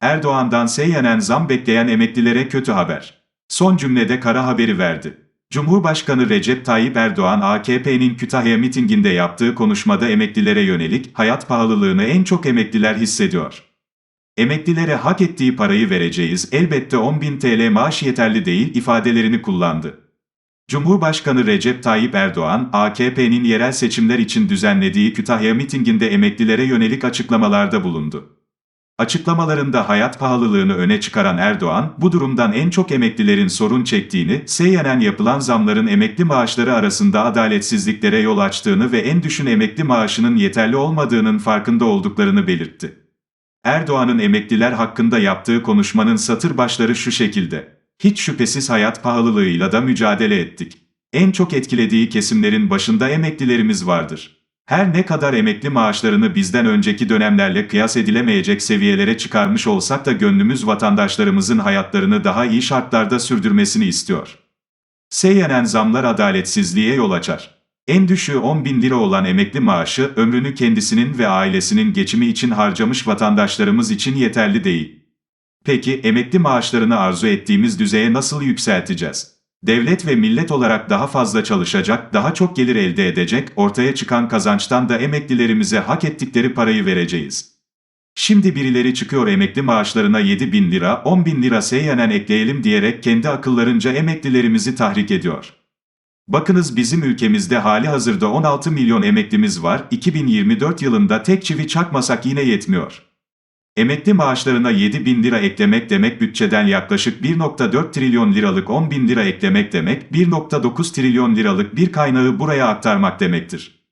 Erdoğan'dan seyyanen zam bekleyen emeklilere kötü haber. Son cümlede kara haberi verdi. Cumhurbaşkanı Recep Tayyip Erdoğan AKP'nin Kütahya mitinginde yaptığı konuşmada emeklilere yönelik hayat pahalılığını en çok emekliler hissediyor. Emeklilere hak ettiği parayı vereceğiz, elbette 10.000 TL maaş yeterli değil ifadelerini kullandı. Cumhurbaşkanı Recep Tayyip Erdoğan, AKP'nin yerel seçimler için düzenlediği Kütahya mitinginde emeklilere yönelik açıklamalarda bulundu. Açıklamalarında hayat pahalılığını öne çıkaran Erdoğan, bu durumdan en çok emeklilerin sorun çektiğini, seyyanen yapılan zamların emekli maaşları arasında adaletsizliklere yol açtığını ve en düşün emekli maaşının yeterli olmadığının farkında olduklarını belirtti. Erdoğan'ın emekliler hakkında yaptığı konuşmanın satır başları şu şekilde. Hiç şüphesiz hayat pahalılığıyla da mücadele ettik. En çok etkilediği kesimlerin başında emeklilerimiz vardır. Her ne kadar emekli maaşlarını bizden önceki dönemlerle kıyas edilemeyecek seviyelere çıkarmış olsak da gönlümüz vatandaşlarımızın hayatlarını daha iyi şartlarda sürdürmesini istiyor. Seyyanen zamlar adaletsizliğe yol açar. En düşüğü 10 bin lira olan emekli maaşı ömrünü kendisinin ve ailesinin geçimi için harcamış vatandaşlarımız için yeterli değil. Peki emekli maaşlarını arzu ettiğimiz düzeye nasıl yükselteceğiz? Devlet ve millet olarak daha fazla çalışacak, daha çok gelir elde edecek, ortaya çıkan kazançtan da emeklilerimize hak ettikleri parayı vereceğiz. Şimdi birileri çıkıyor emekli maaşlarına 7 bin lira, 10 bin lira seyyanen ekleyelim diyerek kendi akıllarınca emeklilerimizi tahrik ediyor. Bakınız bizim ülkemizde hali hazırda 16 milyon emeklimiz var, 2024 yılında tek çivi çakmasak yine yetmiyor. Emekli maaşlarına 7 bin lira eklemek demek bütçeden yaklaşık 1.4 trilyon liralık 10 bin lira eklemek demek 1.9 trilyon liralık bir kaynağı buraya aktarmak demektir.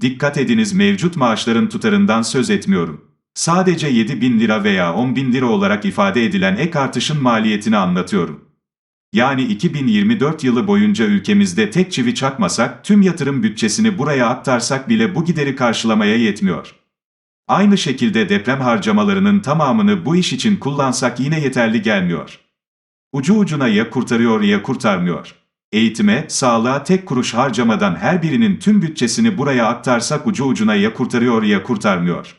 Dikkat ediniz mevcut maaşların tutarından söz etmiyorum. Sadece 7 bin lira veya 10 bin lira olarak ifade edilen ek artışın maliyetini anlatıyorum. Yani 2024 yılı boyunca ülkemizde tek çivi çakmasak, tüm yatırım bütçesini buraya aktarsak bile bu gideri karşılamaya yetmiyor. Aynı şekilde deprem harcamalarının tamamını bu iş için kullansak yine yeterli gelmiyor. Ucu ucuna ya kurtarıyor ya kurtarmıyor. Eğitime, sağlığa tek kuruş harcamadan her birinin tüm bütçesini buraya aktarsak ucu ucuna ya kurtarıyor ya kurtarmıyor.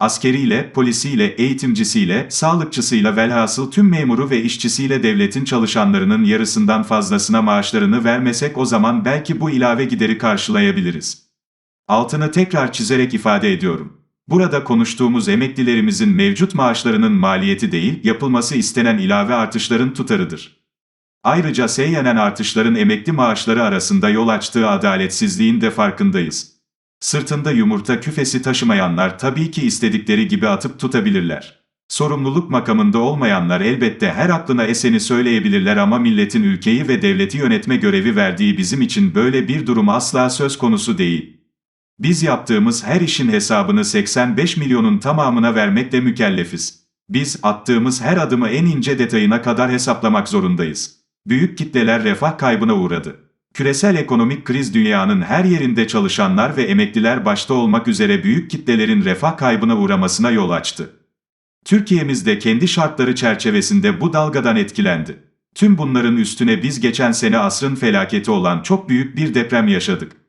Askeriyle, polisiyle, eğitimcisiyle, sağlıkçısıyla velhasıl tüm memuru ve işçisiyle devletin çalışanlarının yarısından fazlasına maaşlarını vermesek o zaman belki bu ilave gideri karşılayabiliriz. Altını tekrar çizerek ifade ediyorum. Burada konuştuğumuz emeklilerimizin mevcut maaşlarının maliyeti değil, yapılması istenen ilave artışların tutarıdır. Ayrıca seyyanen artışların emekli maaşları arasında yol açtığı adaletsizliğin de farkındayız. Sırtında yumurta küfesi taşımayanlar tabii ki istedikleri gibi atıp tutabilirler. Sorumluluk makamında olmayanlar elbette her aklına eseni söyleyebilirler ama milletin ülkeyi ve devleti yönetme görevi verdiği bizim için böyle bir durum asla söz konusu değil. Biz yaptığımız her işin hesabını 85 milyonun tamamına vermekle mükellefiz. Biz attığımız her adımı en ince detayına kadar hesaplamak zorundayız. Büyük kitleler refah kaybına uğradı. Küresel ekonomik kriz dünyanın her yerinde çalışanlar ve emekliler başta olmak üzere büyük kitlelerin refah kaybına uğramasına yol açtı. Türkiye'mizde kendi şartları çerçevesinde bu dalgadan etkilendi. Tüm bunların üstüne biz geçen sene asrın felaketi olan çok büyük bir deprem yaşadık.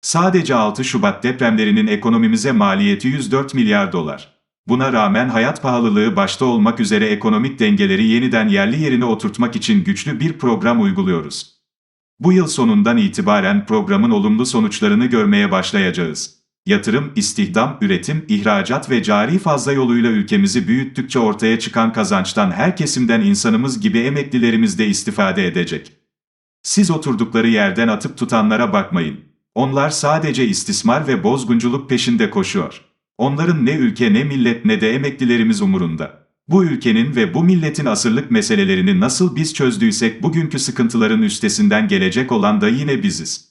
Sadece 6 Şubat depremlerinin ekonomimize maliyeti 104 milyar dolar. Buna rağmen hayat pahalılığı başta olmak üzere ekonomik dengeleri yeniden yerli yerine oturtmak için güçlü bir program uyguluyoruz. Bu yıl sonundan itibaren programın olumlu sonuçlarını görmeye başlayacağız. Yatırım, istihdam, üretim, ihracat ve cari fazla yoluyla ülkemizi büyüttükçe ortaya çıkan kazançtan her kesimden insanımız gibi emeklilerimiz de istifade edecek. Siz oturdukları yerden atıp tutanlara bakmayın. Onlar sadece istismar ve bozgunculuk peşinde koşuyor. Onların ne ülke ne millet ne de emeklilerimiz umurunda. Bu ülkenin ve bu milletin asırlık meselelerini nasıl biz çözdüysek bugünkü sıkıntıların üstesinden gelecek olan da yine biziz.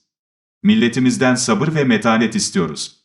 Milletimizden sabır ve metanet istiyoruz.